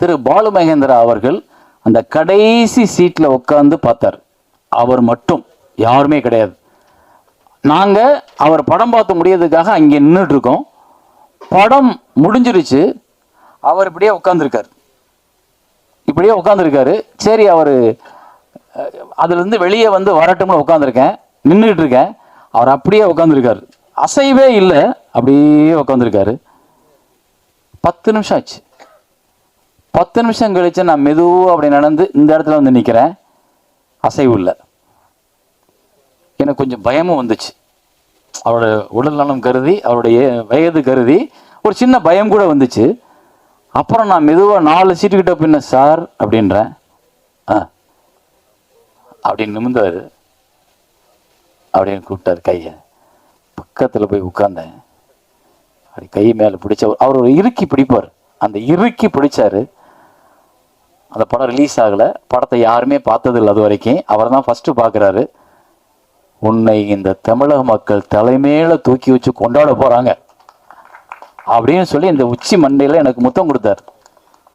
திரு பாலு மகேந்திரா அவர்கள் அந்த கடைசி சீட்டில் உட்காந்து பார்த்தார். அவர் மட்டும் யாருமே கிடையாது. நாங்கள் அவர் படம் பார்த்து முடியறதுக்காக அங்கே நின்றுட்டு இருக்கோம் படம் முடிஞ்சிருச்சு. அவர் இப்படியே உட்காந்துருக்கார் இப்படியே உட்காந்துருக்காரு சரி அவர் அதுலேருந்து வெளியே வந்து வரட்டும்னு உட்காந்துருக்கேன் நின்றுட்டு இருக்கேன் அவர் அப்படியே உட்காந்துருக்காரு அசைவே இல்லை. அப்படியே உட்காந்துருக்காரு பத்து நிமிஷம் ஆச்சு. பத்து நிமிஷம் கழிச்சு நான் மெதுவாக அப்படி நடந்து இந்த இடத்துல வந்து நிற்கிறேன் அசைவு இல்லை. எனக்கு கொஞ்சம் பயமும் வந்துச்சு. அவரோட உடல் நலம் கருதி அவருடைய வயது கருதி ஒரு சின்ன பயம் கூட வந்துச்சு. அப்புறம் நான் மெதுவாக நாலு சீட்டுக்கிட்ட பின்ன சார் அப்படின்றேன். ஆ. அப்படின்னு நிமிந்தாரு அப்படின்னு கூப்பிட்டாரு கையை. பக்கத்தில் போய் உட்காந்தேன் அப்படி கை மேலே பிடிச்ச அவர் ஒரு இறுக்கி பிடிப்பார். அந்த இறுக்கி பிடிச்சாரு. அந்த படம் ரிலீஸ் ஆகலை. படத்தை யாருமே பார்த்ததில்லை அது வரைக்கும். அவர் தான் ஃபஸ்ட்டு பார்க்குறாரு. உன்னை இந்த தமிழக மக்கள் தலைமையில தூக்கி வச்சு கொண்டாட போகிறாங்க அப்படின்னு சொல்லி இந்த உச்சி மண்டையில் எனக்கு முத்தம் கொடுத்தார்.